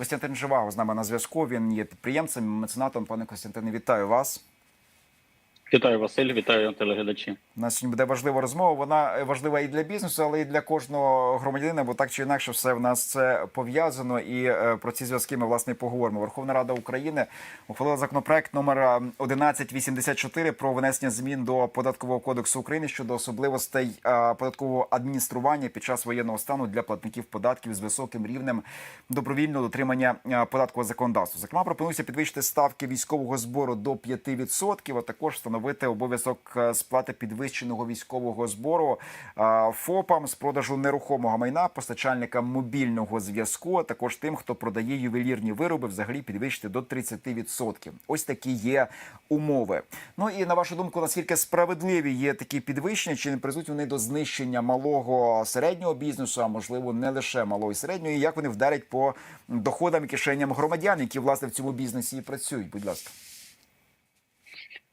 Костянтин Живаго з нами на зв'язку. Він є підприємцем, меценатом. Пане Костянтине, вітаю вас. Вітаю Василь, вітаю телеглядачі. У нас сьогодні буде важлива розмова. Вона важлива і для бізнесу, але і для кожного громадянина, бо так чи інакше все в нас це пов'язано. І е, про ці зв'язки ми власне поговоримо. Верховна Рада України ухвалила законопроект номер е, 1184 про внесення змін до податкового кодексу України щодо особливостей е, податкового адміністрування під час воєнного стану для платників податків з високим рівнем добровільного дотримання е, податкового законодавства. Зокрема, пропонується підвищити ставки військового збору до 5%, а також встановити обов'язок е, сплати підвищеного військового збору е, ФОПам з продажу нерухомого майна, постачальникам мобільного зв'язку, а також тим, хто продає ювелірні вироби, взагалі підвищити до 30%. Ось такі є умови. Ну і на вашу думку, наскільки справедливі є такі підвищення, чи не призвуть вони до знищення малого середнього бізнесу, а можливо не лише малого і середнього, і як вони вдарять по доходам і кишеням громадян, які власне в цьому бізнесі і працюють? Будь ласка.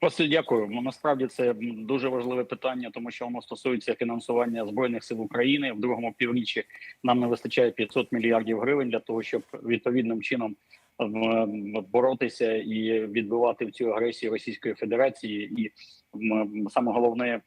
Василь, дякую. Ну, Насправді це дуже важливе питання, тому що воно стосується фінансування збройних сил України в другому півріччі. Нам не вистачає 500 мільярдів гривень для того, щоб відповідним чином боротися і відбивати цю агресію Російської Федерації, і саме головне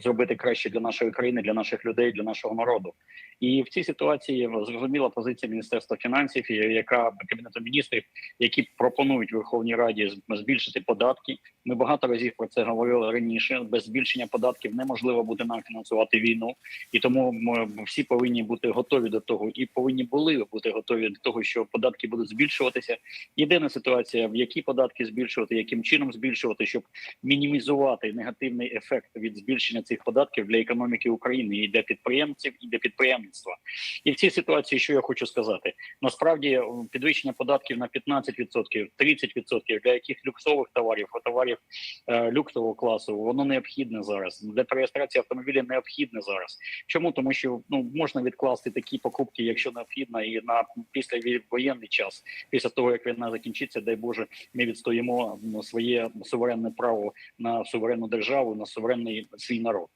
зробити краще для нашої країни, для наших людей, для нашого народу. І в цій ситуації зрозуміла позиція Міністерства фінансів, яка кабінету міністрів, які пропонують Верховній Раді збільшити податки. Ми багато разів про це говорили раніше. Без збільшення податків неможливо буде нам фінансувати війну, і тому ми всі повинні бути готові до того, і повинні були бути готові до того, що податки будуть збільшуватися. Єдина ситуація, в які податки збільшувати, яким чином збільшувати, щоб мінімізувати негативний ефект від збільшення цих податків для економіки України і для підприємців, і для підприємництва. І в цій ситуації, що я хочу сказати, насправді підвищення податків на 15%, 30% для яких люксових товарів, товарів е, люксового класу, воно необхідне зараз. Для реєстрації автомобіля необхідне зараз. Чому тому, що ну можна відкласти такі покупки, якщо необхідно, і на післявоєнний час, після того як війна закінчиться, дай Боже, ми відстоїмо своє суверенне право на суверенну державу, на суверенний свій народ.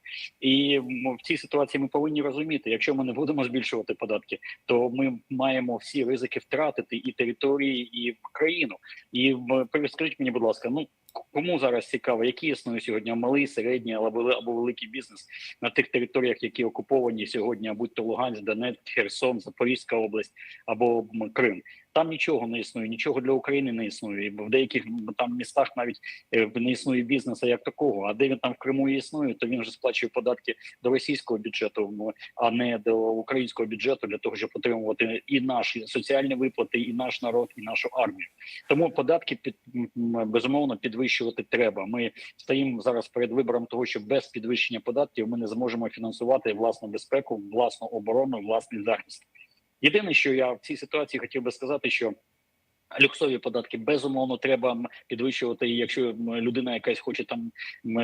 І в цій ситуації ми повинні розуміти, якщо ми не будемо збільшувати податки, то ми маємо всі ризики втратити і території, і країну. І скажіть мені, будь ласка, ну. Кому зараз цікаво, які існує сьогодні малий, середній або або великий бізнес на тих територіях, які окуповані сьогодні, будь то Луганськ, Донецьк, Херсон, Запорізька область або Крим. Там нічого не існує, нічого для України не існує. І в деяких там містах навіть е, не існує бізнесу як такого. А де він там в Криму існує, то він вже сплачує податки до російського бюджету, а не до українського бюджету для того, щоб отримувати і наші соціальні виплати, і наш народ, і нашу армію. Тому податки під безумовно підвищувати треба. Ми стоїмо зараз перед вибором того, що без підвищення податків ми не зможемо фінансувати власну безпеку, власну оборону, власний захист. Єдине, що я в цій ситуації хотів би сказати, що люксові податки безумовно треба підвищувати. Якщо людина якась хоче там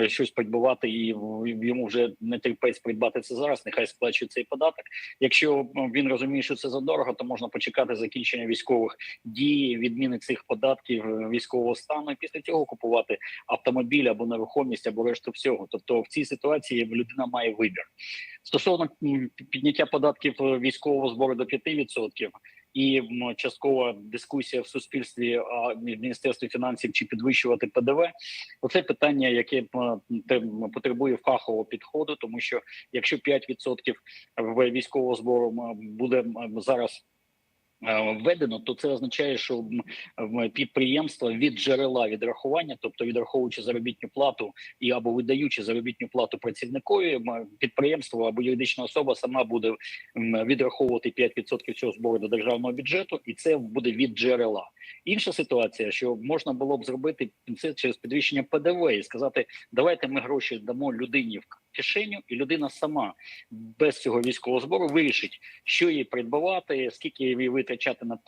щось придбувати, і йому вже не терпець придбати це зараз, нехай сплачує цей податок. Якщо він розуміє, що це задорого, то можна почекати закінчення військових дій, відміни цих податків е, військового стану, і після цього купувати автомобіль або нерухомість, або решту всього. Тобто в цій ситуації людина має вибір. Стосовно підняття податків е, військового збору до 5%, і часткова дискусія в суспільстві а, міністерстві фінансів чи підвищувати ПДВ. Оце питання, яке потребує фахового підходу, тому що якщо 5% в військового збору буде зараз. Е, Введено, то це означає, що підприємства від джерела відрахування, тобто відраховуючи заробітну плату і або видаючи заробітну плату працівникові, підприємство або юридична особа сама буде відраховувати 5% цього збору до державного бюджету, і це буде від джерела. Інша ситуація, що можна було б зробити це через підвищення ПДВ і сказати, давайте ми гроші дамо людині в кишеню, і людина сама без цього військового збору вирішить, що їй придбавати, скільки їй витрачати на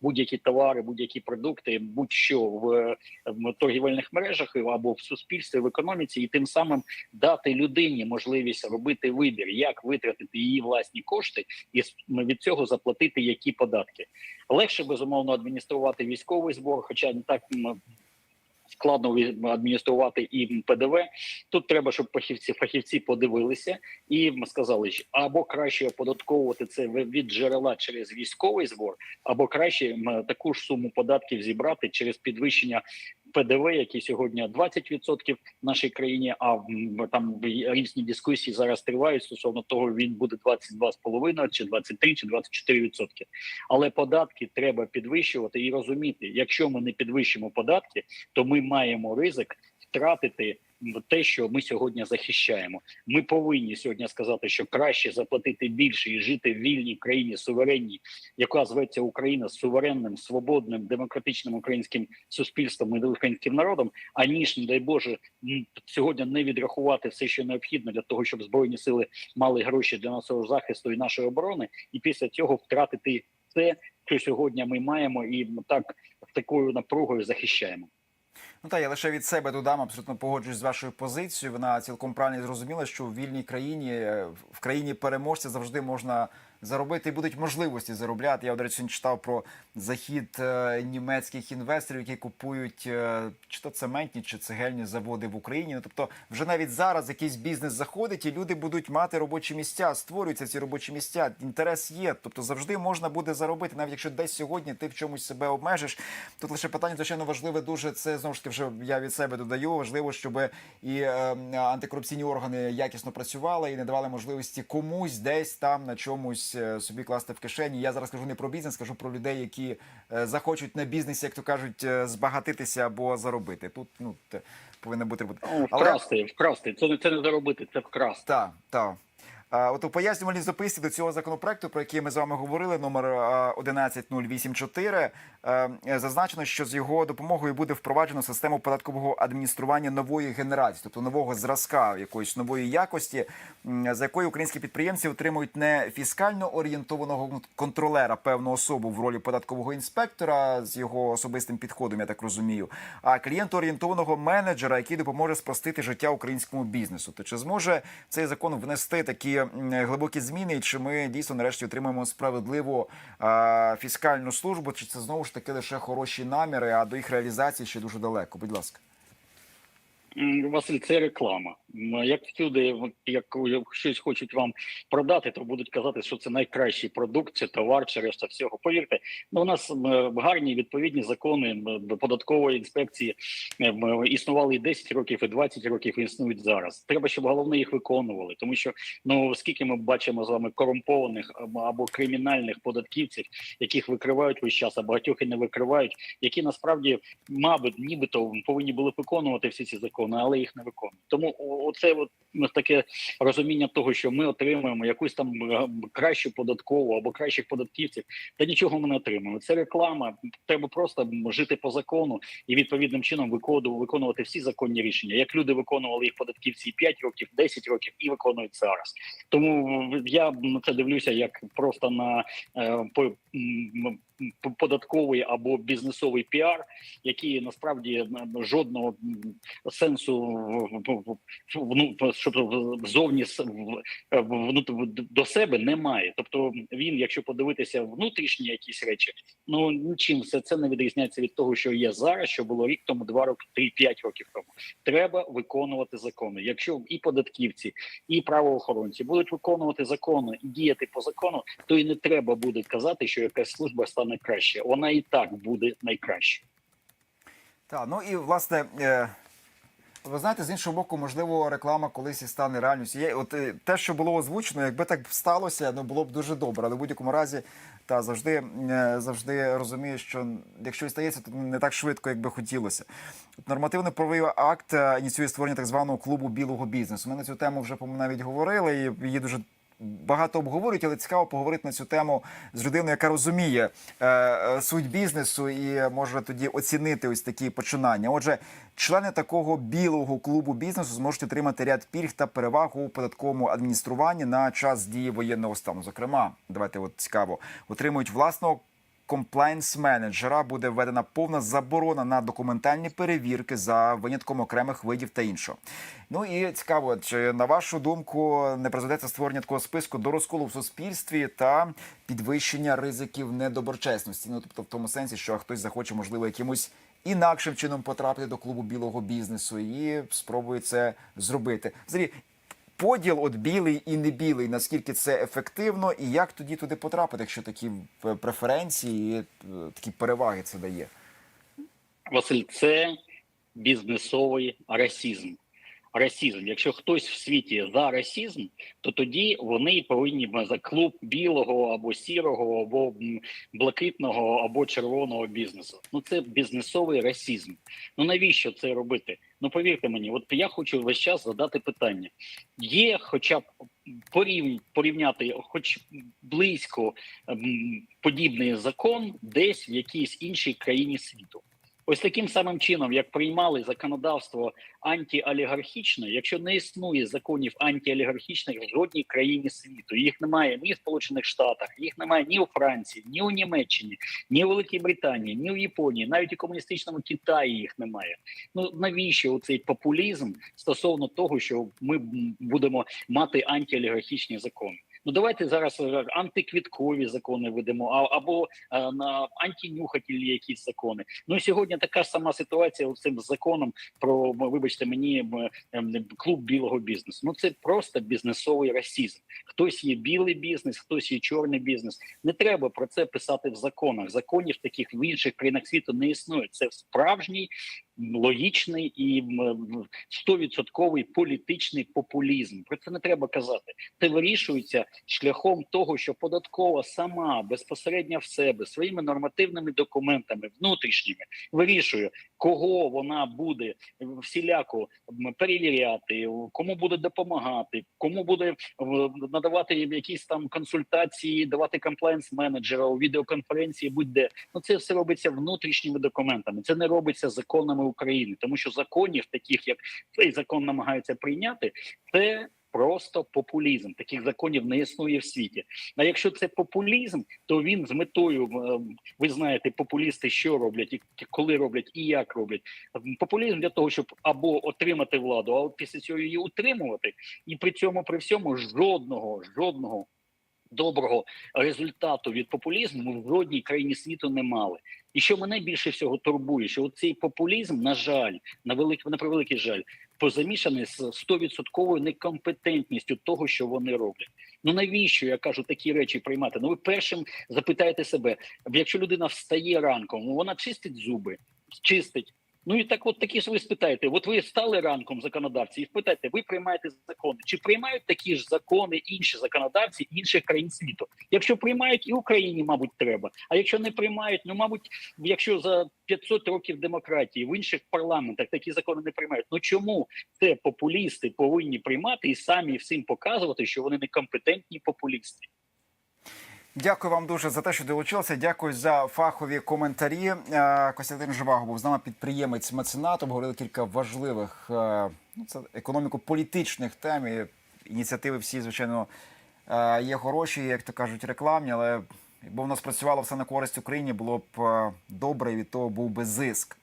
будь-які товари, будь-які продукти, будь-що в, в торгівельних мережах або в суспільстві, в економіці, і тим самим дати людині можливість робити вибір, як витратити її власні кошти, і від цього заплатити які податки. Легше безумовно адмініструвати військовий збор, хоча не так складно адмініструвати і ПДВ. Тут треба, щоб фахівці фахівці подивилися і сказали, що або краще оподатковувати це від джерела через військовий збор, або краще таку ж суму податків зібрати через підвищення ПДВ, який сьогодні 20% в нашій країні. А там різні дискусії зараз тривають стосовно того, він буде 22,5 чи 23 чи 24%. Але податки треба підвищувати і розуміти, якщо ми не підвищимо податки, то ми маємо ризик втратити те, що ми сьогодні захищаємо. Ми повинні сьогодні сказати, що краще заплатити більше і жити в вільній країні суверенній, яка зветься Україна суверенним, свободним, демократичним українським суспільством і українським народом, аніж, не дай Боже, сьогодні не відрахувати все, що необхідно для того, щоб збройні сили мали гроші для нашого захисту і нашої оборони, і після цього втратити те, що сьогодні ми маємо, і так такою напругою захищаємо. Ну та я лише від себе додам, абсолютно погоджуюсь з вашою позицією. Вона цілком правильно зрозуміла, що в вільній країні, в країні переможця завжди можна заробити і будуть можливості заробляти. Я до речі, читав про захід е, німецьких інвесторів, які купують е, чи то цементні, чи цегельні заводи в Україні. Ну тобто, вже навіть зараз якийсь бізнес заходить, і люди будуть мати робочі місця, створюються ці робочі місця. Інтерес є. Тобто завжди можна буде заробити, навіть якщо десь сьогодні ти в чомусь себе обмежиш. Тут лише питання, звичайно, важливе дуже. Це знову ж таки вже я від себе додаю. Важливо, щоб і е, антикорупційні органи якісно працювали і не давали можливості комусь десь там на чомусь е, собі класти в кишені. Я зараз кажу не про бізнес, кажу про людей, які е, захочуть на бізнесі, як то кажуть, е, збагатитися або заробити. Тут ну повинно бути. Ну, Але- Вкрасти, вкрасти. Це не це не заробити, це вкрасти. Так, так. От у пояснювальній записці до цього законопроекту, про який ми з вами говорили, номер а, 11084, е, е, зазначено, що з його допомогою буде впроваджено систему податкового адміністрування нової генерації, тобто нового зразка якоїсь нової якості, за якою українські підприємці отримують не фіскально орієнтованого контролера, певну особу в ролі податкового інспектора з його особистим підходом, я так розумію, а клієнтоорієнтованого менеджера, який допоможе спростити життя українському бізнесу. То чи зможе цей закон внести такі глибокі зміни, і чи ми дійсно нарешті отримаємо справедливу фіскальну службу? Чи це знову ж таки лише хороші наміри, а до їх реалізації ще дуже далеко? Будь ласка. Василь, це реклама. Як всюди, як щось хочуть вам продати, то будуть казати, що це найкращий продукт, це товар, чи решта всього. Повірте, ну у нас гарні відповідні закони податкової інспекції існували і 10 років, і 20 років і існують зараз. Треба, щоб головне їх виконували, тому що ну скільки ми бачимо з вами корумпованих або кримінальних податківців, яких викривають весь час, а багатьох і не викривають, які насправді мабуть, нібито повинні були виконувати всі ці закони, але їх не виконують. Тому оце от ну, таке розуміння того, що ми отримуємо якусь там е, кращу податкову або кращих податківців, та нічого ми не отримуємо. Це реклама. Треба просто жити по закону і відповідним чином виконувати всі законні рішення. Як люди виконували їх податківці 5 років, 10 років і виконують зараз. Тому я на це дивлюся як просто на е, податковий або бізнесовий піар, який насправді жодного сенсу ну, до себе немає. Тобто він, якщо подивитися внутрішні якісь речі, ну нічим все це не відрізняється від того, що є зараз, що було рік тому, два роки, три, п'ять років тому. Треба виконувати закони. Якщо і податківці, і правоохоронці будуть виконувати закони і діяти по закону, то і не треба буде казати, що якась служба стане краще. Вона і так буде найкраще. Так, ну і власне. Е... Ви знаєте, з іншого боку, можливо, реклама колись і стане реальністю. Є, от е, те, що було озвучено, якби так сталося, ну було б дуже добре. Але в будь-якому разі, та завжди е, завжди розумію, що якщо і стається, то не так швидко, як би хотілося. Нормативний правовий акт ініціює створення так званого клубу білого бізнесу. Ми на цю тему вже по-моєму, навіть говорили, і її дуже. Багато обговорюють, але цікаво поговорити на цю тему з людиною, яка розуміє е, е, суть бізнесу і може тоді оцінити ось такі починання. Отже, члени такого білого клубу бізнесу зможуть отримати ряд пільг та переваг у податковому адмініструванні на час дії воєнного стану. Зокрема, давайте от цікаво, отримують власного комплайнс менеджера буде введена повна заборона на документальні перевірки за винятком окремих видів та іншого. Ну і цікаво, чи на вашу думку не призведе це створення такого списку до розколу в суспільстві та підвищення ризиків недоброчесності? Ну тобто в тому сенсі, що хтось захоче, можливо, якимось інакшим чином потрапити до клубу білого бізнесу і спробує це зробити. Взагалі, поділ от білий і не білий, наскільки це ефективно, і як тоді туди потрапити, якщо такі е, преференції, е, такі переваги це дає? Василь, це бізнесовий расізм. Расізм. Якщо хтось в світі за расізм, то тоді вони повинні за клуб білого або сірого, або блакитного, або червоного бізнесу. Ну це бізнесовий расізм. Ну навіщо це робити? Ну повірте мені, от я хочу весь час задати питання: є, хоча б порів, порівняти, хоч близько подібний закон, десь в якійсь іншій країні світу. Ось таким самим чином, як приймали законодавство антиолігархічне, якщо не існує законів антиолігархічних в жодній країні світу, їх немає ні в Сполучених Штатах, їх немає ні у Франції, ні у Німеччині, ні у Великій Британії, ні у Японії, навіть у комуністичному Китаї їх немає. Ну навіщо цей популізм стосовно того, що ми будемо мати антиолігархічні закони? Ну давайте зараз е, антиквіткові закони ведемо, або е, на антинюхательні якісь закони. Ну і сьогодні така ж сама ситуація з цим законом про вибачте мені ем, клуб білого бізнесу. Ну це просто бізнесовий расізм. Хтось є білий бізнес, хтось є чорний бізнес. Не треба про це писати в законах. Законів таких в інших країнах світу не існує. Це справжній логічний і стовідсотковий політичний популізм. Про це не треба казати. Це вирішується шляхом того, що податкова сама безпосередньо в себе своїми нормативними документами внутрішніми вирішує, кого вона буде всіляко перевіряти, кому буде допомагати, кому буде в- надавати якісь там консультації, давати комплайнс менеджера у відеоконференції, будь-де. Ну це все робиться внутрішніми документами. Це не робиться законами України, тому що законів, таких як цей закон намагаються прийняти, це. Просто популізм таких законів не існує в світі. А якщо це популізм, то він з метою е, ви знаєте, популісти що роблять, і коли роблять, і як роблять. Популізм для того, щоб або отримати владу, а після цього її утримувати, і при цьому при всьому жодного жодного доброго результату від популізму в жодній країні світу не мали. І що мене більше всього турбує, що цей популізм, на жаль, на велик, на превеликий жаль, позамішаний з 100% некомпетентністю того, що вони роблять. Ну навіщо я кажу такі речі приймати? Ну ви першим запитаєте себе, якщо людина встає ранком, вона чистить зуби, чистить. Ну і так, от такі ж ви спитаєте, от ви стали ранком законодавці, і спитаєте, ви приймаєте закони, чи приймають такі ж закони інші законодавці інших країн світу? Якщо приймають, і Україні, мабуть, треба. А якщо не приймають, ну мабуть, якщо за 500 років демократії в інших парламентах такі закони не приймають, ну чому це популісти повинні приймати і самі всім показувати, що вони некомпетентні популісти? Дякую вам дуже за те, що долучилися. Дякую за фахові коментарі. Е, Костянтин Живаго був з нами підприємець меценат. Обговорили кілька важливих е, ну, це економіко-політичних тем. І ініціативи всі, звичайно, е, є хороші, як то кажуть, рекламні, але якби воно спрацювало все на користь Україні, було б добре, і від того був би зиск.